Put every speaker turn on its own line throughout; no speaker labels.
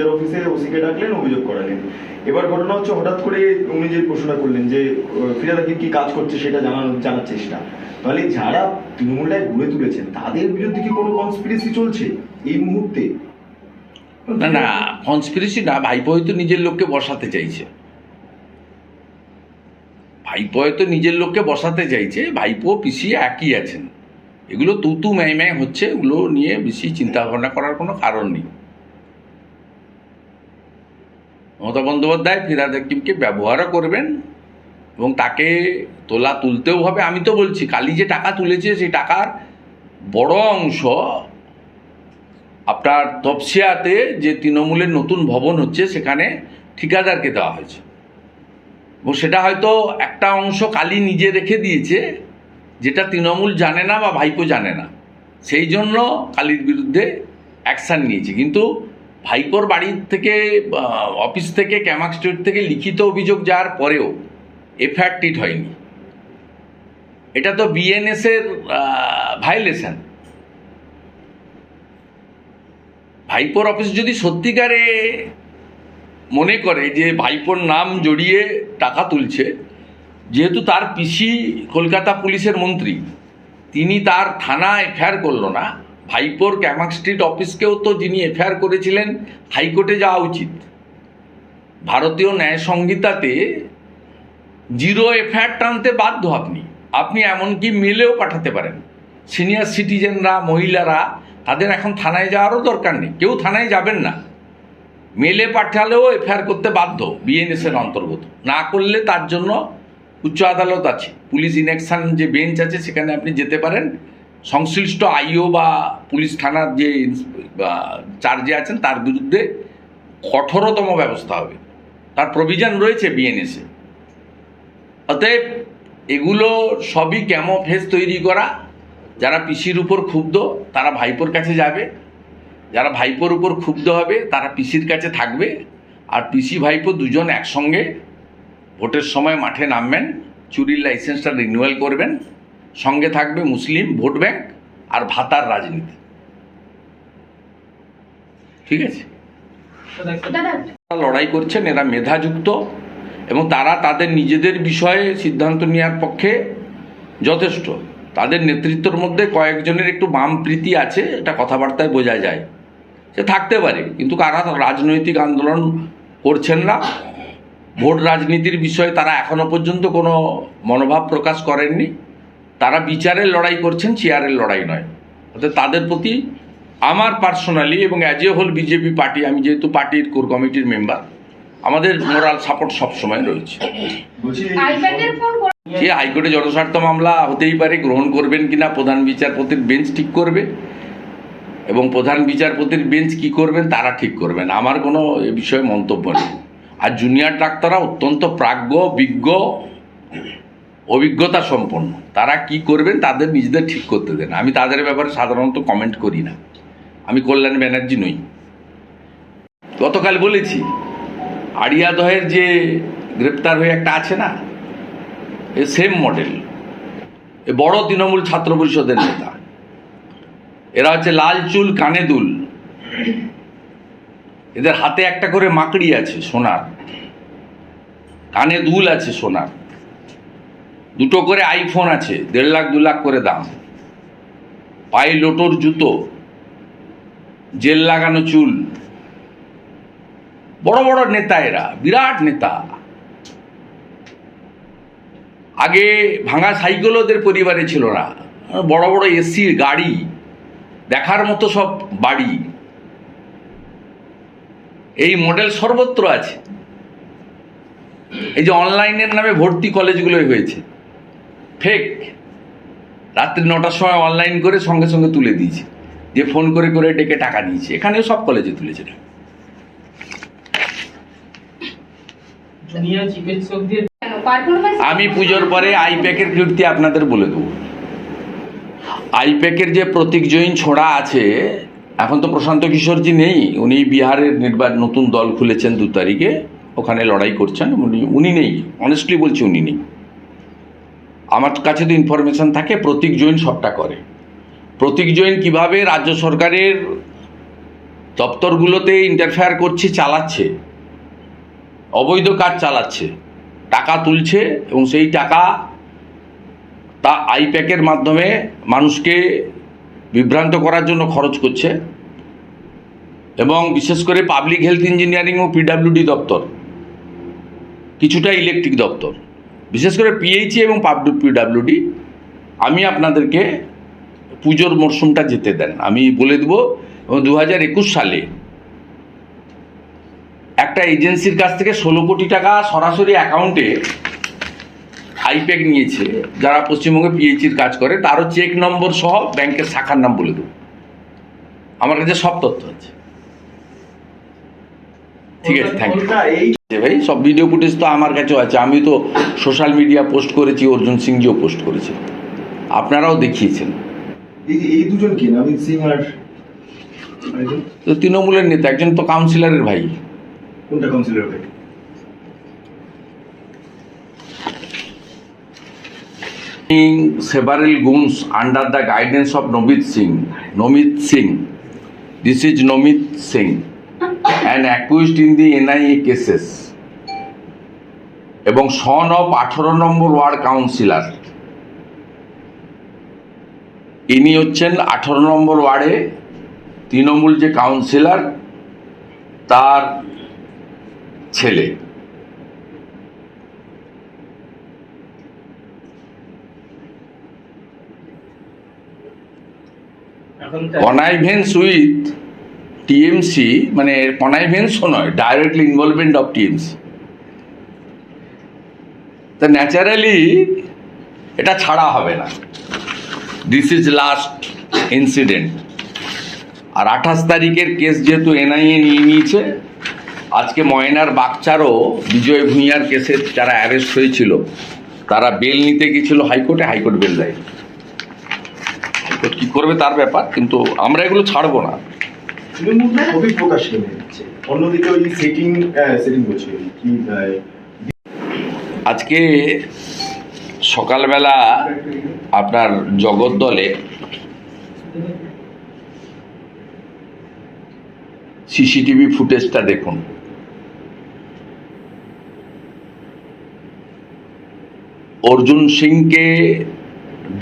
নিজের অফিসে ওসিকে ডাকলেন, অভিযোগ করালেন। এবার ঘটনা হচ্ছে, হঠাৎ করে উনি যে প্রশ্নটা করলেন যে ফিরাদ হাকিম কি কাজ করছে সেটা জানানোর জানার চেষ্টা। তাহলে যারা তৃণমূলটায় গড়ে তুলেছেন, তাদের বিরুদ্ধে কি কোনো কনস্পিরেসি চলছে এই মুহূর্তে?
না না কনস্পিরেসি না, ভাইপো হয়তো নিজের লোককে বসাতে চাইছে। ভাইপো হয়তো নিজের লোককে বসাতে চাইছে, ভাইপো, পিসি একই আছেন। এগুলো তুতু ম্যায় ম্যায় হচ্ছে, এগুলো নিয়ে বেশি চিন্তা ভাবনা করার কোনো কারণ নেই। মমতা বন্দ্যোপাধ্যায় ফিরাদ হাকিমকে ব্যবহারও করবেন এবং তাকে তোলা তুলতেও হবে। আমি তো বলছি, কালি যে টাকা তুলেছে, সেই টাকার বড় অংশ আপনার তপসিয়াতে যে তৃণমূলের নতুন ভবন হচ্ছে, সেখানে ঠিকাদারকে দেওয়া হয়েছে। এবং সেটা হয়তো একটা অংশ কালি নিজে রেখে দিয়েছে, যেটা তৃণমূল জানে না বা ভাইপো জানে না। সেই জন্য কালির বিরুদ্ধে অ্যাকশান নিয়েছে। কিন্তু ভাইপোর বাড়ির থেকে অফিস থেকে ক্যামাক স্ট্রিট থেকে লিখিত অভিযোগ যাওয়ার পরেও এফআইআর টিট হয়নি। এটা তো বিএনএস এর ভাইলেশন ভাইপোর অফিস যদি সত্যিকারে মনে করে যে ভাইপোর নাম জড়িয়ে টাকা তুলছে, যেহেতু তার পিসি কলকাতা পুলিশের মন্ত্রী, তিনি তার থানা এফআইআর করল না ভাইপোর ক্যামাক স্ট্রিট অফিসকেও তো যিনি এফআইআর করেছিলেন, হাইকোর্টে যাওয়া উচিত। ভারতীয় ন্যায় সংহিতাতে জিরো এফআইআর টানতে বাধ্য আপনি। আপনি এমনকি মেলেও পাঠাতে পারেন। সিনিয়র সিটিজেনরা, মহিলারা, তাদের এখন থানায় যাওয়ারও দরকার নেই। কেউ থানায় যাবেন না। মেলে পাঠালেও এফআইআর করতে বাধ্য বিএনএস এর অন্তর্গত। না করলে তার জন্য উচ্চ আদালত আছে। পুলিশ ইনেকশন যে বেঞ্চ আছে, সেখানে আপনি যেতে পারেন। সংশ্লিষ্ট আইও বা পুলিশ থানার যে চার্জে আছেন, তার বিরুদ্ধে কঠোরতম ব্যবস্থা হবে। তার প্রভিজন রয়েছে বিএনএসে অতএব এগুলো সবই ক্যামো ফেস তৈরি করা। যারা পিসির উপর ক্ষুব্ধ, তারা ভাইপোর কাছে যাবে। যারা ভাইপোর উপর ক্ষুব্ধ হবে, তারা পিসির কাছে থাকবে। আর পিসি, ভাইপো দুজন একসঙ্গে ভোটের সময় মাঠে নামবেন, চুরির লাইসেন্সটা রিনিউয়াল করবেন। সঙ্গে থাকবে মুসলিম ভোট ব্যাংক আর ভাতার রাজনীতি। ঠিক আছে? লড়াই করছেন এরা মেধাযুক্ত এবং তারা তাদের নিজেদের বিষয়ে সিদ্ধান্ত নেওয়ার পক্ষে যথেষ্ট। তাদের নেতৃত্বের মধ্যে কয়েকজনের একটু বাম প্রীতি আছে এটা কথাবার্তায় বোঝা যায়। সে থাকতে পারে কিন্তু কারা রাজনৈতিক আন্দোলন করছেন না? ভোট রাজনীতির বিষয়ে তারা এখনও পর্যন্ত কোনো মনোভাব প্রকাশ করেননি। তারা বিচারের লড়াই করছেন চেয়ারের লড়াই নয়। অর্থাৎ তাদের প্রতি আমার পার্সোনালি এবং as a whole BJP party আমি যেহেতু পার্টির কোর কমিটির মেম্বার আমাদের মোরাল সাপোর্ট সবসময় রয়েছে। সে হাইকোর্টে জনস্বার্থ মামলা হতেই পারে গ্রহণ করবেন কিনা প্রধান বিচারপতির বেঞ্চ ঠিক করবে এবং প্রধান বিচারপতির বেঞ্চ কি করবেন তারা ঠিক করবেন আমার কোনো এ বিষয়ে মন্তব্য নেই। আর জুনিয়র ডাক্তাররা অত্যন্ত প্রাজ্ঞ বিজ্ঞ অভিজ্ঞতা সম্পন্ন। তারা কি করবেন তাদের নিজেদের ঠিক করতে দেন। আমি তাদের ব্যাপারে সাধারণত কমেন্ট করি না। আমি কল্যাণ ব্যানার্জি নই। গতকাল বলেছি আড়িয়াদহের যে গ্রেপ্তার হয়ে একটা আছে না, এ সেম মডেল এ বড় তৃণমূল ছাত্র পরিষদের নেতা। এরা হচ্ছে লাল চুল, কানে দুল। এদের হাতে একটা করে মাকড়ি আছে, সোনার। কানে দুল আছে, সোনার। দুটো করে আইফোন আছে, দেড় লাখ, দু লাখ করে দাম। পায়ে লোটোর জুতো, জেল লাগানো চুল। বড় বড় নেতা এরা, বিরাট নেতা। আগে ভাঙা সাইকেল ওদের পরিবারে ছিল না। বড় বড় এসি গাড়ি, দেখার মতো সব বাড়ি। এই মডেল সর্বত্র আছে। এই যে অনলাইনের নামে ভর্তি কলেজগুলোই হয়েছে। ফেক। রাত্রি নটার সময় অনলাইন করে সঙ্গে সঙ্গে তুলে দিয়েছে। যে ফোন করে করে ডেকে টাকা নিয়েছে এখানেও সব কলেজে তুলেছে। আমি পুজোর পরে আইপ্যাকের কীর্তি আপনাদের বলে দেবো। আইপ্যাকের যে প্রতীক জৈন ছোড়া আছে এখন তো প্রশান্ত কিশোরজি নেই। উনি বিহারের নির্বাচন নতুন দল খুলেছেন দু তারিখে। ওখানে লড়াই করছেন। উনি উনি নেই। অনেস্টলি বলছি উনি নেই। আমার কাছে তো ইনফরমেশন থাকে, প্রতীক জৈন সবটা করে। প্রতীক জৈন কীভাবে রাজ্য সরকারের দপ্তরগুলোতে ইন্টারফেয়ার করছে, চালাচ্ছে? অবৈধ কাজ চালাচ্ছে। টাকা তুলছে এবং সেই টাকা তা আইপ্যাকের মাধ্যমে মানুষকে বিভ্রান্ত করার জন্য খরচ করছে। এবং বিশেষ করে পাবলিক হেলথ ইঞ্জিনিয়ারিং ও পিডাব্লিউডি দপ্তর, কিছুটা ইলেকট্রিক দপ্তর। বিশেষ করে পিএইচি এবং পিডাব্লিউডি আমি আপনাদেরকে পুজোর মরশুমটা যেতে দেন। আমি বলে দেবো দু হাজার একুশ সালে একটা এজেন্সির কাছ থেকে ষোলো কোটি টাকা সরাসরি অ্যাকাউন্টে আইপ্যাক নিয়েছে, যারা পশ্চিমবঙ্গে পিএইচির কাজ করে, তারও চেক নম্বর সহ ব্যাংকের শাখার নাম বলে দেবো। আমার কাছে সব তথ্য আছে। ঠিক আছে থ্যাংক ইউ ভাই সব ভিডিও ফুটেজ তো আমার কাছেও আছে। আমি তো সোশ্যাল মিডিয়া পোস্ট করেছি অর্জুন সিংজিও পোস্ট করেছে। আপনারাও দেখিয়েছেন।
এই দুজন কি? নবীন সিং আর
তো তৃণমূলের নেতা একজন তো কাউন্সিলরের ভাই।
কোনটা কাউন্সিলর ভাই?
several goons under the guidance of Nomit Singh. Nomit Singh. This is Nomit Singh, an accused in the NIA cases. এবং সন অফ আঠারো নম্বর ওয়ার্ড কাউন্সিলর ইনি হচ্ছেন আঠারো নম্বর ওয়ার্ডে তৃণমূল যে কাউন্সিলর তার ছেলে কনাইভেন্স উইথ টিএমসি মানে কনাইভেন্সও নয় ডাইরেক্টলি ইনভলভমেন্ট অফ টিএমসি তা ন্যাচারালি এটা ছাড়া হবে না। দিস ইজ লাস্ট ইনসিডেন্ট আর আঠাশ তারিখের কেস যেহেতু এনআইএ নিয়ে নিয়েছে, আজকে ময়নার বাগচারও বিজয় ভূঁইয়ার কেসে যারা অ্যারেস্ট হয়েছিল, তারা বেল নিতে গিয়েছিল হাইকোর্টে, হাইকোর্ট বেল দেয় হাইকোর্ট কী করবে তার ব্যাপার, কিন্তু আমরা এগুলো ছাড়বো না।
তৃণমূলটা প্রকাশ করে দিচ্ছে অন্যদিকে ওই সেটিং সেটিং কি
আজকে সকালবেলা আপনার জগৎ দলে সিসিটিভি ফুটেজটা দেখুন। অর্জুন সিংকে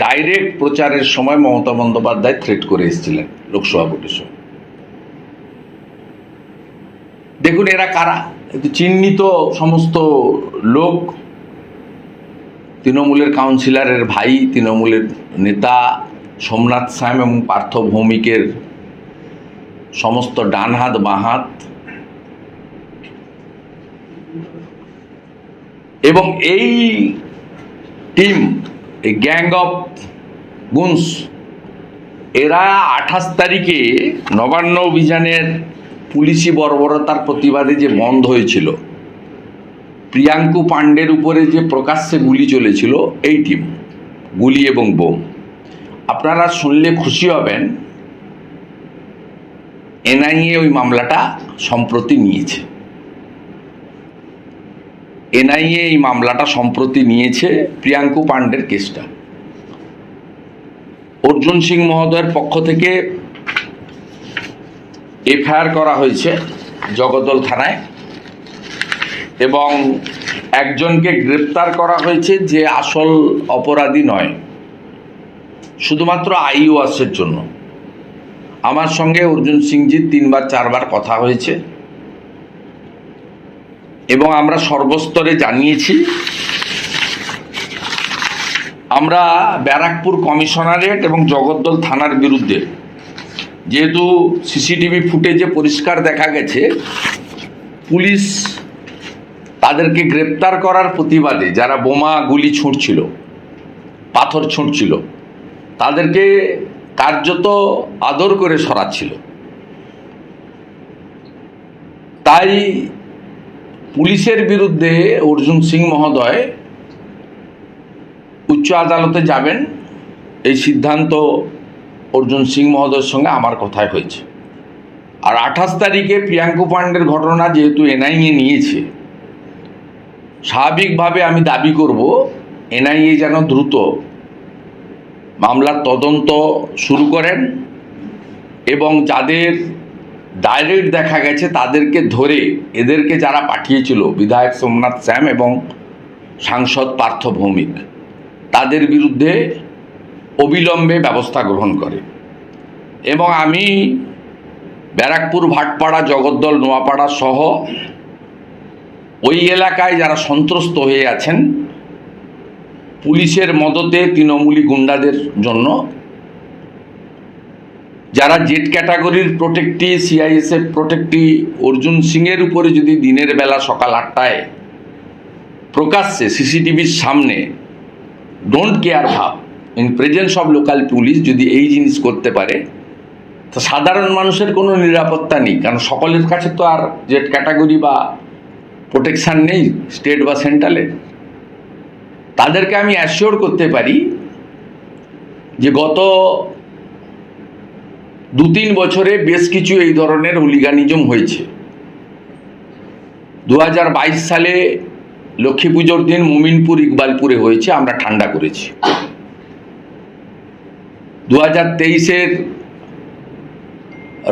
ডাইরেক্ট প্রচারের সময় মমতা বন্দ্যোপাধ্যায় থ্রেট করে এসেছিলেন লোকসভা ভোটের সময়। দেখুন এরা কারা? চিহ্নিত সমস্ত লোক, তৃণমূলের কাউন্সিলরের ভাই, তৃণমূলের নেতা, সোমনাথ শ্যাম এবং পার্থ ভৌমিকের সমস্ত ডান হাত বাঁ এবং এই টিম, এই গ্যাং অফ গুনস, এরা আঠাশ তারিখে নবান্ন অভিযানের পুলিশি বর্বরতার প্রতিবাদে যে বন্ধ হয়েছিল, প্রিয়াঙ্কু পাণ্ডের উপরে যে প্রকাশ্যে গুলি চলেছিল, এই টিম, গুলি এবং বোম। আপনারা শুনলে খুশি হবেন, এনআইএ ওই মামলাটা সম্প্রতি নিয়েছে। এনআইএ এই মামলাটা সম্প্রতি নিয়েছে প্রিয়াঙ্কু পাণ্ডের কেসটা। অর্জুন সিং মহোদয়ের পক্ষ থেকে এফআইআর করা হয়েছে জগদ্দল থানায় এবং একজনকে গ্রেপ্তার করা হয়েছে যে আসল অপরাধী নয়, শুধুমাত্র আইওয়াসের জন্য। আমার সঙ্গে অর্জুন সিংজির তিনবার, চারবার কথা হয়েছে এবং আমরা সর্বস্তরে জানিয়েছি, আমরা ব্যারাকপুর কমিশনারেট এবং জগদ্দল থানার বিরুদ্ধে যেহেতু সিসিটিভি ফুটেজে পরিষ্কার দেখা গেছে, পুলিশ তাদেরকে গ্রেপ্তার করার প্রতিবাদে যারা বোমা, গুলি ছুঁড়ছিল, পাথর ছুঁড়ছিল, তাদেরকে কার্যত আদর করে সরাচ্ছিল। তাই পুলিশের বিরুদ্ধে অর্জুন সিং মহোদয় উচ্চ আদালতে যাবেন। এই সিদ্ধান্ত অর্জুন সিং মহোদয়ের সঙ্গে আমার কথায় হয়েছে। আর আঠাশ তারিখে প্রিয়াঙ্কু পাণ্ডের ঘটনা যেহেতু এনআইএ নিয়েছে, স্বাভাবিকভাবে আমি দাবি করব, এনআইএ যেন দ্রুত মামলার তদন্ত শুরু করেন এবং যাদের ডাইরেক্ট দেখা গেছে তাদেরকে ধরে এদেরকে যারা পাঠিয়েছিল, বিধায়ক সোমনাথ শ্যাম এবং সাংসদ পার্থ ভৌমিক, তাদের বিরুদ্ধে অবিলম্বে ব্যবস্থা গ্রহণ করে। এবং আমি ব্যারাকপুর, ভাটপাড়া, জগদ্দল, নোয়াপাড়া সহ ওই এলাকায় যারা সন্ত্রস্ত হয়ে আছেন, পুলিশের মদতে তৃণমূলী গুন্ডাদের জন্য যারা জেড ক্যাটাগরির প্রোটেক্টি সিআইএসএফ প্রোটেক্টি অর্জুন সিংয়ের উপরে যদি দিনের বেলা সকাল আটটায় প্রকাশ্যে সিসিটিভির সামনে ডোন্ট কেয়ার ভাব in presence of local police যদি এই জিনিস করতে পারে, তো সাধারণ মানুষের কোনো নিরাপত্তা নেই। কারণ সকলের কাছে তো আর জেড ক্যাটাগরি বা প্রোটেকশান নেই স্টেট বা সেন্ট্রালের তাদেরকে আমি অ্যাসিওর করতে পারি যে গত দু তিন বছরে বেশ কিছু এই ধরনের হুলিগানিজম হয়েছে। দু হাজার বাইশ সালে লক্ষ্মী পুজোর দিন মুমিনপুর, ইকবালপুরে হয়েছে, আমরা ঠান্ডা করেছি। দু হাজার তেইশের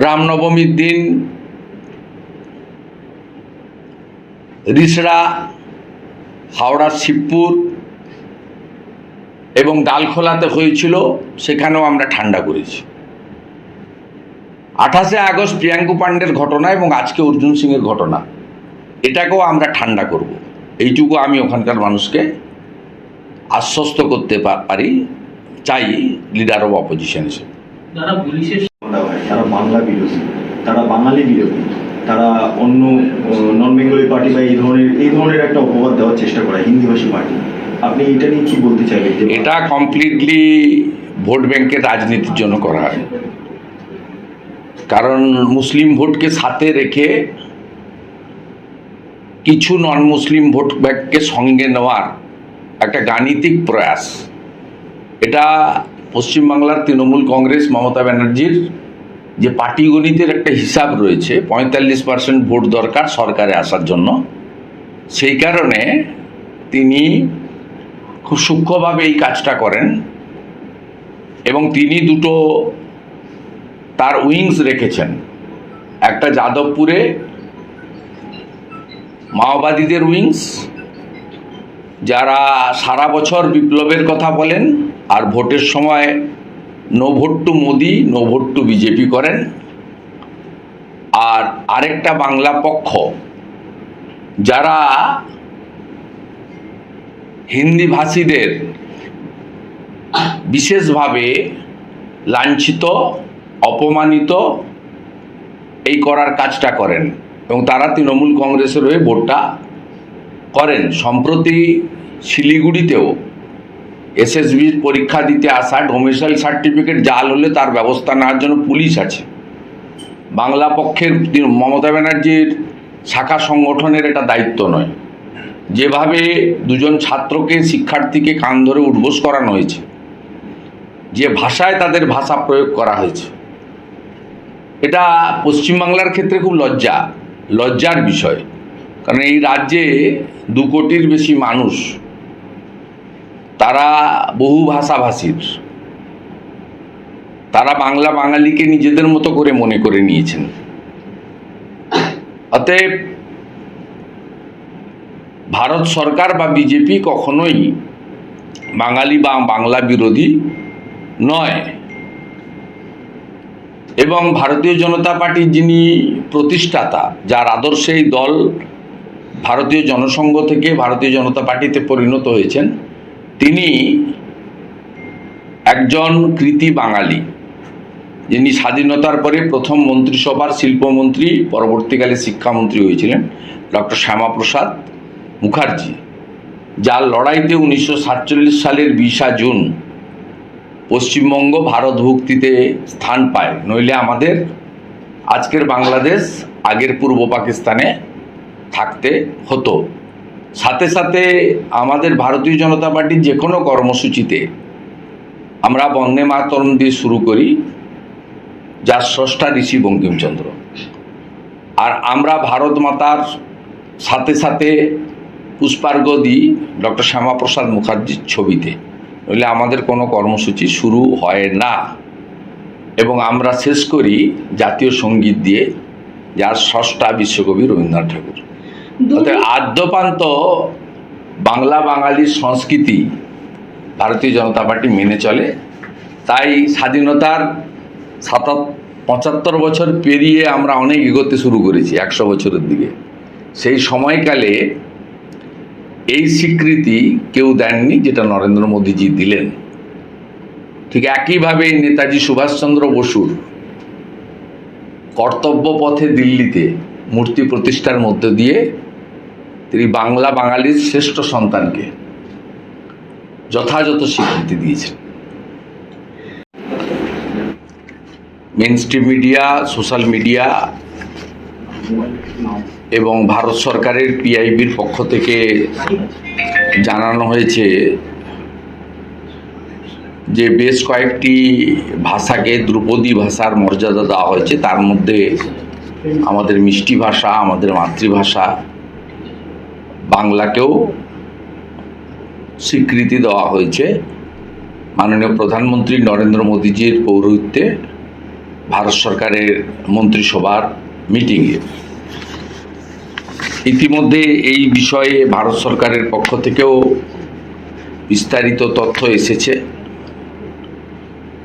রামনবমীর দিন রিসড়া হাওড়ার শিবপুর এবং ডালখোলাতে হয়েছিল, সেখানেও আমরা ঠান্ডা করেছি। আঠাশে আগস্ট প্রিয়াঙ্কু পাণ্ডের ঘটনা এবং আজকে অর্জুন সিংয়ের ঘটনা, এটাকেও আমরা ঠান্ডা করব। এইটুকু আমি ওখানকার মানুষকে আশ্বস্ত করতে পারি। চাই লিডার অফ অপোজিশন হিসেবে।
যারা পুলিশের
তারা বাংলা বিরোধী তারা বাঙালি বিরোধী তারা অন্য নন বেঙ্গলি পার্টি বা এই ধরনের এই ধরনের একটা অপবাদ দেওয়ার চেষ্টা করে হিন্দিভাষী পার্টি আপনি এটা নিয়ে কি বলতে চাইবেন
এটা কমপ্লিটলি ভোট ব্যাংকের রাজনীতির জন্য করা হয়। কারণ মুসলিম ভোটকে সাথে রেখে কিছু নন মুসলিম ভোট ব্যাংককে সঙ্গে নেওয়ার একটা গাণিতিক প্রয়াস। এটা পশ্চিমবাংলার তৃণমূল কংগ্রেস মমতা ব্যানার্জির যে পার্টি গণিতের একটা হিসাব রয়েছে, পঁয়তাল্লিশ পার্সেন্ট ভোট দরকার সরকারে আসার জন্য। সেই কারণে তিনি খুব সূক্ষ্মভাবে এই কাজটা করেন এবং তিনি দুটো তার উইংস রেখেছেন। একটা যাদবপুরে মাওবাদীদের উইংস, যারা সারা বছর বিপ্লবের কথা বলেন আর ভোটের সময় no vote to Modi, no vote to BJP করেন। আর আরেকটা বাংলা পক্ষ, যারা হিন্দি ভাষীদের বিশেষভাবে লাঞ্ছিত, অপমানিত এই করার কাজটা করেন এবং তারা তৃণমূল কংগ্রেসের হয়ে ভোটটা করেন। সম্প্রতি শিলিগুড়িতেও এসএসবির পরীক্ষা দিতে আসা ডোমিসাইল সার্টিফিকেট জাল হলে তার ব্যবস্থা নেওয়ার জন্য পুলিশ আছে। বাংলা পক্ষের মমতা ব্যানার্জির শাখা সংগঠনের এটা দায়িত্ব নয়। যেভাবে দুজন ছাত্রকে, শিক্ষার্থীকে কান ধরে উঠবোস করানো হয়েছে, যে ভাষায় তাদের ভাষা প্রয়োগ করা হয়েছে। এটা পশ্চিমবাংলার ক্ষেত্রে খুব লজ্জা, লজ্জার বিষয়। কারণ এই রাজ্যে দু কোটির বেশি মানুষ তারা বহু ভাষাভাষীর। তারা বাংলা বাঙালিকে নিজেদের মতো করে মনে করে নিয়েছেন। অতএব ভারত সরকার বা বিজেপি কখনোই বাঙালি বা বাংলা বিরোধী নয়। এবং ভারতীয় জনতা পার্টির যিনি প্রতিষ্ঠাতা, যার আদর্শে এই দল ভারতীয় জনসংঘ থেকে ভারতীয় জনতা পার্টিতে পরিণত হয়েছেন তিনি একজন কৃতি বাঙালি, যিনি স্বাধীনতার পরে প্রথম মন্ত্রিসভার শিল্পমন্ত্রী, পরবর্তীকালে শিক্ষামন্ত্রী হয়েছিলেন, ডক্টর শ্যামাপ্রসাদ মুখার্জি, যার লড়াইতে উনিশশো সাতচল্লিশ সালের বিশা জুন পশ্চিমবঙ্গ ভারত ভুক্তিতে স্থান পায়। নইলে আমাদের আজকের বাংলাদেশ আগের পূর্ব পাকিস্তানে থাকতে হতো। সাথে সাথে আমাদের ভারতীয় জনতা পার্টির যে কোনো কর্মসূচিতে আমরা বন্দে মাতরম দিয়ে শুরু করি, যার স্রষ্টা ঋষি বঙ্কিমচন্দ্র। আর আমরা ভারত মাতার সাথে সাথে পুষ্পার্ঘ্য দিই ডক্টর শ্যামাপ্রসাদ মুখার্জির ছবিতে। নইলে আমাদের কোনো কর্মসূচি শুরু হয় না। এবং আমরা শেষ করি জাতীয় সংগীত দিয়ে, যার ষষ্ঠা বিশ্বকবি রবীন্দ্রনাথ ঠাকুর। আদ্যপান্ত বাংলা বাঙালির সংস্কৃতি ভারতীয় জনতা পার্টি মেনে চলে। তাই স্বাধীনতার সাতাত পঁচাত্তর বছর পেরিয়ে আমরা অনেক এগোতে শুরু করেছি একশো বছরের দিকে। সেই সময়কালে এই স্বীকৃতি কেউ দেননি যেটা নরেন্দ্র মোদীজি দিলেন। ঠিক একইভাবে নেতাজি সুভাষচন্দ্র বসুর কর্তব্য পথে দিল্লিতে মূর্তি প্রতিষ্ঠার মধ্য দিয়ে তিনি বাংলা বাঙালির শ্রেষ্ঠ সন্তানকে যথাযথ স্বীকৃতি দিয়েছেন। মেন মিডিয়া সোশ্যাল মিডিয়া এবং ভারত সরকারের পিআইবির পক্ষ থেকে জানানো হয়েছে যে বেশ কয়েকটি ভাষাকে ধ্রুপদী ভাষার মর্যাদা দেওয়া হয়েছে। তার মধ্যে আমাদের মিষ্টি ভাষা, আমাদের মাতৃভাষা বাংলাকেও স্বীকৃতি দেওয়া হয়েছে। মাননীয় প্রধানমন্ত্রী নরেন্দ্র মোদীজির পৌরোহিত্যে ভারত সরকারের মন্ত্রিসভার মিটিংয়ে। ইতিমধ্যে এই বিষয়ে ভারত সরকারের পক্ষ থেকেও বিস্তারিত তথ্য এসেছে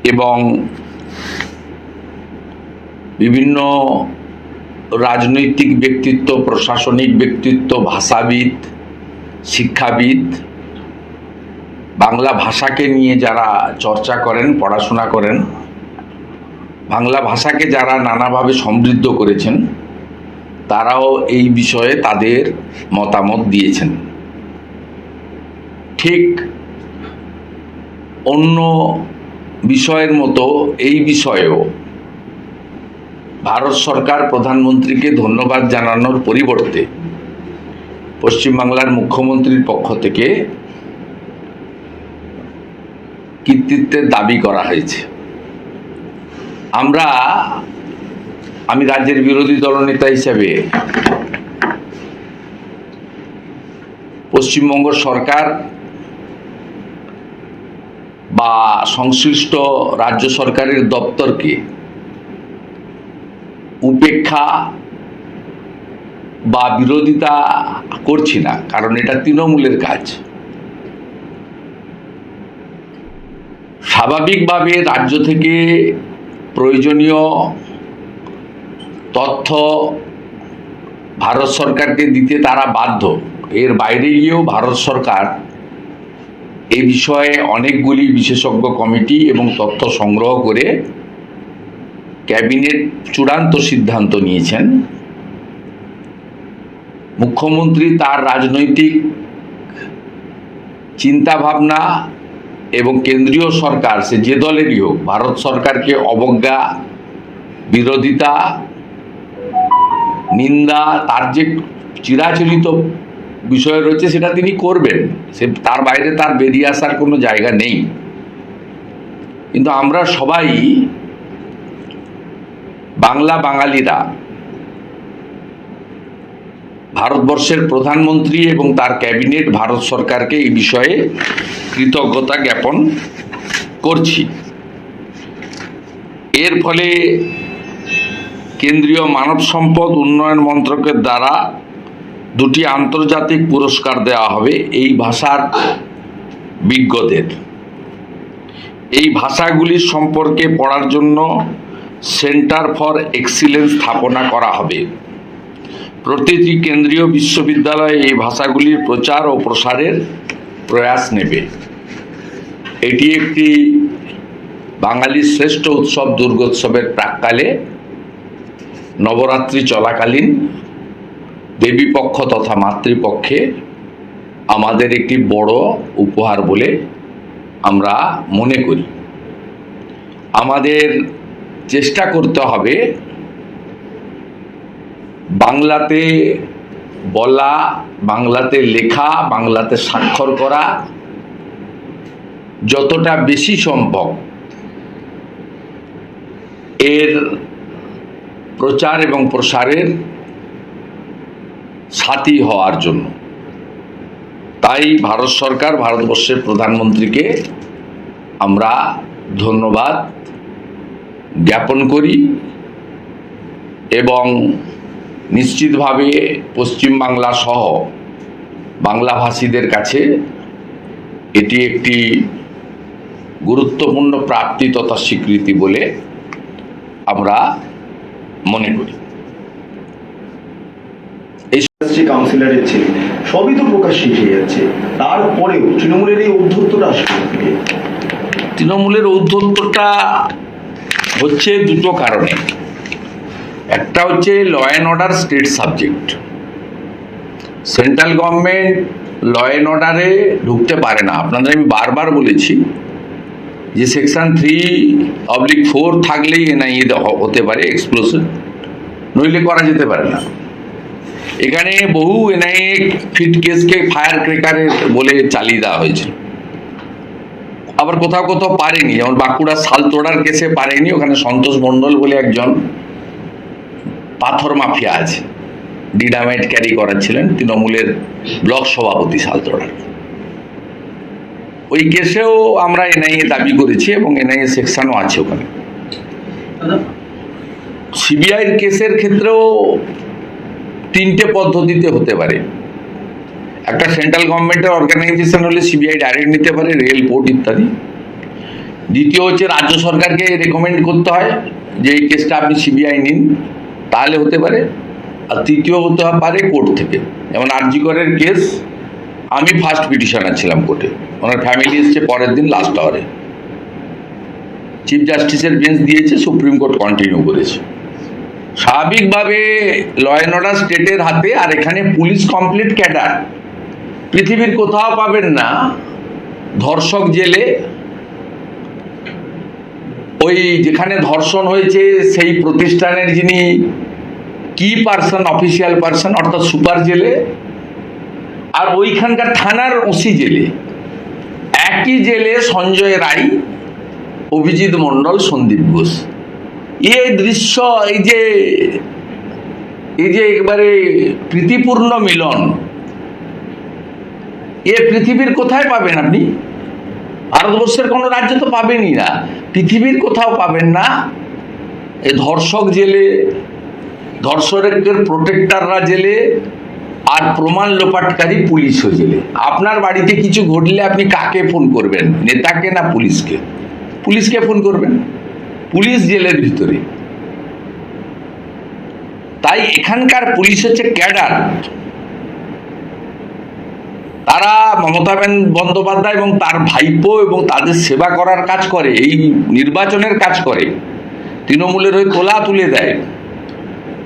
এবং বিভিন্ন রাজনৈতিক ব্যক্তিত্ব, প্রশাসনিক ব্যক্তিত্ব, ভাষাবিদ, শিক্ষাবিদ, বাংলা ভাষাকে নিয়ে যারা চর্চা করেন, পড়াশোনা করেন, বাংলা ভাষাকে যারা নানাভাবে সমৃদ্ধ করেছেন, তারাও এই বিষয়ে তাদের মতামত দিয়েছেন। ঠিক অন্য বিষয়ের মতো এই বিষয়েও ভারত সরকার প্রধানমন্ত্রীকে ধন্যবাদ জানানোর পরিবর্তে পশ্চিমবাংলার মুখ্যমন্ত্রীর পক্ষ থেকে কৃতিত্বের দাবি করা হয়েছে। আমরা, আমি রাজ্যের বিরোধী দলনেতা হিসেবে পশ্চিমবঙ্গ সরকার বা সংশ্লিষ্ট রাজ্য সরকারের দপ্তরকে উপেক্ষা বা বিরোধিতা করছি না, কারণ এটা তৃণমূলের কাজ। স্বাভাবিকভাবে রাজ্য থেকে প্রয়োজনীয় তথ্য ভারত সরকারকে দিতে তারা বাধ্য। এর বাইরে গিয়েও ভারত সরকার এই বিষয়ে অনেকগুলি বিশেষজ্ঞ কমিটি এবং তথ্য সংগ্রহ করে ক্যাবিনেট চূড়ান্ত সিদ্ধান্ত নিয়েছেন। মুখ্যমন্ত্রী তার রাজনৈতিক চিন্তাভাবনা এবং কেন্দ্রীয় সরকার, সে যে দলেরই হোক, ভারত সরকারকে অবজ্ঞা, বিরোধিতা, নিন্দা, তার যে চিরাচরিত বিষয় রয়েছে সেটা তিনি করবেন। সে তার বাইরে তার বেরিয়ে আসার কোনো জায়গা নেই। কিন্তু আমরা সবাই বাংলা বাঙালিরা ভারতবর্ষের প্রধানমন্ত্রী এবং তার ক্যাবিনেট ভারত সরকারকে এই বিষয়ে কৃতজ্ঞতা জ্ঞাপন করছি। এর ফলে কেন্দ্রীয় মানব সম্পদ উন্নয়ন মন্ত্রকের দ্বারা দুটি আন্তর্জাতিক পুরস্কার দেওয়া হবে এই ভাষার বিজ্ঞদের। এই ভাষাগুলির সম্পর্কে পড়ার জন্য সেন্টার ফর এক্সিলেন্স স্থাপনা করা হবে। প্রতিটি কেন্দ্রীয় বিশ্ববিদ্যালয়ে এই ভাষাগুলির প্রচার ও প্রসারের প্রয়াস নেবে। এটি একটি বাঙালির শ্রেষ্ঠ উৎসব দুর্গোৎসবের প্রাককালে, নবরাত্রি চলাকালীন, দেবীপক্ষ তথা মাতৃপক্ষে আমাদের একটি বড় উপহার বলে আমরা মনে করি। আমাদের চেষ্টা করতে হবে বাংলাতে বলা, বাংলাতে লেখা, বাংলাতে স্বাক্ষর করা যতটা বেশি সম্ভব। এর প্রচার এবং প্রসারের সাথী হওয়ার জন্য। তাই ভারত সরকার ভারতবর্ষের প্রধানমন্ত্রীকে আমরা ধন্যবাদ। জ্ঞাপন করি এবং নিশ্চিতভাবে পশ্চিমবাংলা সহ বাংলাভাষীদের কাছে এটি একটি গুরুত্বপূর্ণ প্রাপ্তি তথা স্বীকৃতি বলে আমরা মনে করি।
এসএসসি কাউন্সিলরের ছেলে সবই তো প্রকাশ্যে এসে যাচ্ছে। তারপরেও তৃণমূলের এই উদ্ধত্তটা আসবে
তৃণমূলের ঔদ্ধত্যটা হচ্ছে দুটো কারণে। একটা হচ্ছে law and order state subject central government law and অর্ডারে ঢুকতে পারে না। আপনাদের আমি বারবার বলেছি যে সেকশন থ্রি অবলিক ফোর থাকলেই এনআইএ হতে পারে এক্সপ্লোসিভ নইলে করা যেতে পারে না। এখানে বহু এনআইএ ফিট কেসকে ফায়ার ক্রেকারের বলে চালিয়ে দেওয়া হয়েছিল। আবার কোথাও কোথাও পারেনি। যেমন বাঁকুড়ার শালতোড়ার কেসে পারেনি, ওখানে সন্তোষ মণ্ডল বলে একজন পাথর মাফিয়া আছে ডিডামাইট ক্যারি করাচ্ছিলেন, তৃণমূলের ব্লক সভাপতি শালতোড়ার। ওই কেসেও আমরা এনআইএ দাবি করেছি এবং এনআইএ সেকশনও আছে ওখানে। সিবিআইয়ের কেসের ক্ষেত্রেও তিনটে পদ্ধতিতে হতে পারে। একটা সেন্ট্রাল গভর্নমেন্টের অর্গানাইজেশন হলে সিবিআই ডাইরেক্ট নিতে পারে রেল পোর্ট ইত্যাদি। দ্বিতীয় হচ্ছে রাজ্য সরকারকে রেকমেন্ড করতে হয় যে এই কেসটা আপনি সিবিআই নিন, তাহলে হতে পারে। আর তৃতীয় হতে পারে কোর্ট থেকে। যেমন আরজিকরের কেস আমি ফার্স্ট পিটিশনার ছিলাম কোর্টে ওনার ফ্যামিলি এসছে পরের দিন লাস্ট আওয়ারে চিফ জাস্টিসের বেঞ্চ দিয়েছে সুপ্রিম কোর্ট কন্টিনিউ করেছে। স্বাভাবিকভাবে ল অ্যান্ড অর্ডার স্টেটের হাতে, আর এখানে পুলিশ কমপ্লিট ক্যাডার পৃথিবীর কোথাও পাবেন না। ধর্ষক জেলে ওই যেখানে ধর্ষণ হয়েছে, সেই প্রতিষ্ঠানের যিনি কি পার্সন অফিসিয়াল পার্সন অর্থাৎ সুপার জেলে, আর ওইখানকার থানার ওসি জেলে। একই জেলে সঞ্জয় রায়, অভিজিৎ মণ্ডল, সন্দীপ ঘোষ। এই দৃশ্য, এই যে এই যে একবারে প্রীতিপূর্ণ মিলন এ পৃথিবীর কোথায় পাবেন আপনি? ভারতবর্ষের কোনো রাজ্য তো পাবেনই না। পৃথিবীর কোথাও পাবেন না। এ ধর্ষক জেলে ধর্ষকের প্রোটেক্টাররা জেলে, আর প্রমাণ লোপাটকারী পুলিশও জেলে। আপনার বাড়িতে কিছু ঘটলে আপনি কাকে ফোন করবেন? নেতাকে না পুলিশকে? পুলিশকে ফোন করবেন? পুলিশ জেলের ভিতরে। তাই এখানকার পুলিশ হচ্ছে ক্যাডার। তারা মমতা বেন- বন্দ্যোপাধ্যায় এবং তার ভাইপো এবং তাদের সেবা করার কাজ করে, এই নির্বাচনের কাজ করে, তৃণমূলের হয়ে তোলা তুলে দেয়।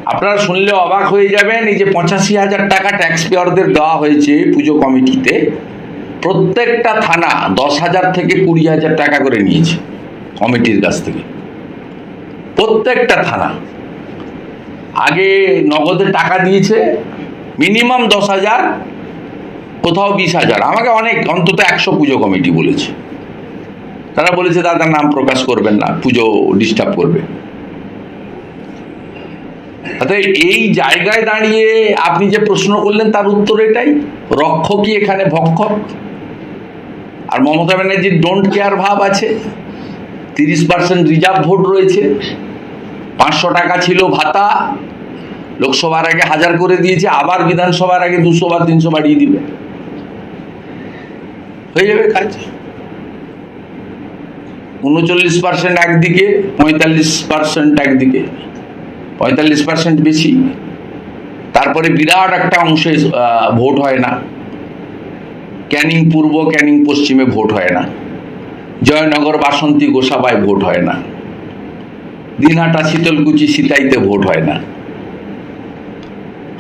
আপনারা শুনলে অবাক হয়ে যাবেন, এই যে পঁচাশি হাজার টাকা ট্যাক্স পেয়ারদের দেওয়া হয়েছে পুজো কমিটিতে, প্রত্যেকটা থানা দশ হাজার থেকে কুড়ি হাজার টাকা করে নিয়েছে কমিটির কাছ থেকে। প্রত্যেকটা থানা। আগে নগদে টাকা দিয়েছে, মিনিমাম দশ হাজার কোথাও বিশ হাজার। আমাকে অনেক, অন্তত একশো পুজো কমিটি বলেছে। তারা বলেছে দাদার নাম প্রকাশ করবেন না, পুজো ডিস্টার্ব করবে। এই জায়গায় দাঁড়িয়ে আপনি যে প্রশ্ন করলেন, তার উত্তর এটাই। রক্ষকই এখানে ভক্ষক? আর মমতা ব্যানার্জির ডোন্ট কেয়ার ভাব আছে। তিরিশ পার্সেন্ট রিজার্ভ ভোট রয়েছে। পাঁচশো টাকা ছিল ভাতা। লোকসভার আগে হাজার করে দিয়েছে, আবার বিধানসভার আগে দুশো বা তিনশো বাড়িয়ে দিবে। হয়ে যাবে কাজ। উনচল্লিশ পার্সেন্ট একদিকে, পঁয়তাল্লিশ পার্সেন্ট একদিকে। পঁয়তাল্লিশ পার্সেন্ট বেশি। তারপরে বিরাট একটা অংশে ভোট হয় না। ক্যানিং পূর্ব, ক্যানিং পশ্চিমে ভোট হয় না। জয়নগর, বাসন্তী, গোসাবায় ভোট হয় না। দিনহাটা, শীতলকুচি, সিতাইতে ভোট হয় না।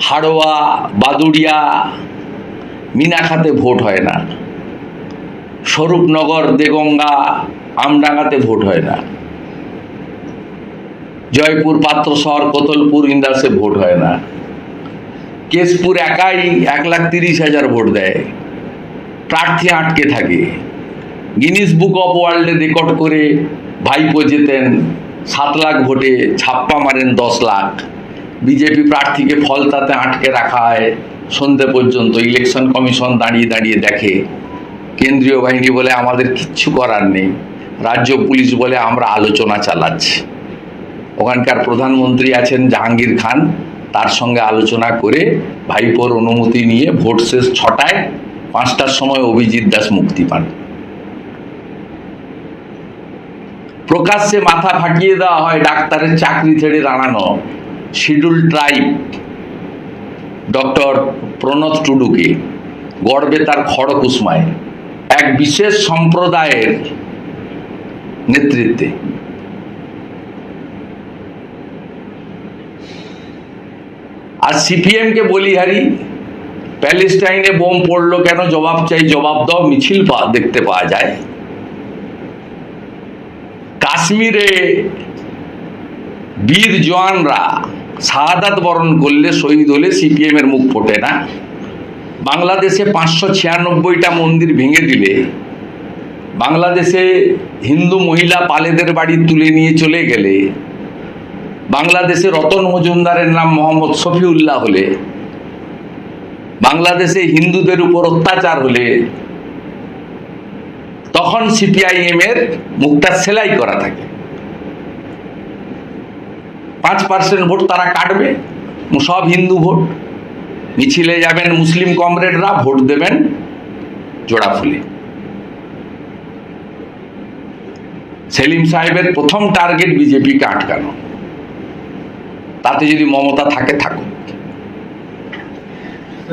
হাড়োয়া, বাদুড়িয়া মিনাখাতে ভোট হয় না। স্বরূপনগর, দেগঙ্গা, আমডাঙ্গাতে ভোট হয় না। জয়পুর, পাত্রশহর, কোতলপুর ইন্দাসে ভোট হয় না। কেশপুর একাই এক লাখ তিরিশ হাজার ভোট দেয়। প্রার্থী আটকে থাকে। গিনিস বুক অফ ওয়ার্ল্ডে রেকর্ড করে ভাইপো যেতেন সাত লাখ ভোটে, ছাপ্পা মারেন দশ লাখ। বিজেপি প্রার্থীকে ফলতাতে আটকে রাখা হয়। সন্ধে পর্যন্ত ইলেকশন কমিশন দাঁড়িয়ে দাঁড়িয়ে দেখে। কেন্দ্রীয় বাহিনী বলে আমাদের কিচ্ছু করার নেই। রাজ্য পুলিশ বলে আমরা আলোচনা চালাচ্ছি। ওখানকার প্রধানমন্ত্রী আছেন জাহাঙ্গীর খান। তার সঙ্গে আলোচনা করে ভাইপোর অনুমতি নিয়ে ভোট শেষ ছটায় পাঁচটার সময় অভিজিৎ দাস মুক্তি পান। প্রকাশ্যে মাথা ফাটিয়ে দেওয়া হয় ডাক্তারের চাকরি ছেড়ে দাঁড়ানো শিডিউল ট্রাইব ডক্টর প্রণত টুডুকে। গর্বে তার খড়কুসমায়। এক বিশেষ সম্প্রদায়ের নেতৃত্বে। আর সিপিএমকে বলি, হারি, প্যালেস্টাইনে বোম পড়ল কেন? জবাব চাই, জবাব দাও, মিছিল দেখতে পাওয়া যায়। কাশ্মীরে বীর জওয়ানরা শাহাদাত বরণ করলে, শহীদ হলে সিপিএম এর মুখ ফোটে না। বাংলাদেশে পাঁচশো ছিয়ানব্বইটা মন্দির ভেঙে দিলে বাংলাদেশে হিন্দু মহিলা পালেদের বাড়ি তুলে নিয়ে চলে গেলে বাংলাদেশে রতন মজুমদারের নাম মোহাম্মদ শফিউল্লাহ হলে, বাংলাদেশে হিন্দুদের উপর অত্যাচার হলে, তখন সিপিআইএম এর মুখটা সেলাই করা থাকে। পাঁচ পার্সেন্ট ভোট তারা কাটবে, সব হিন্দু ভোট। মিছিলে যাবেন মুসলিম কমরেডরা, ভোট দেবেন জোড়া ফুলে। সেলিম সাহেবের প্রথম টার্গেট বিজেপিকে আটকানো। তাতে যদি মমতা থাকে, থাকুক।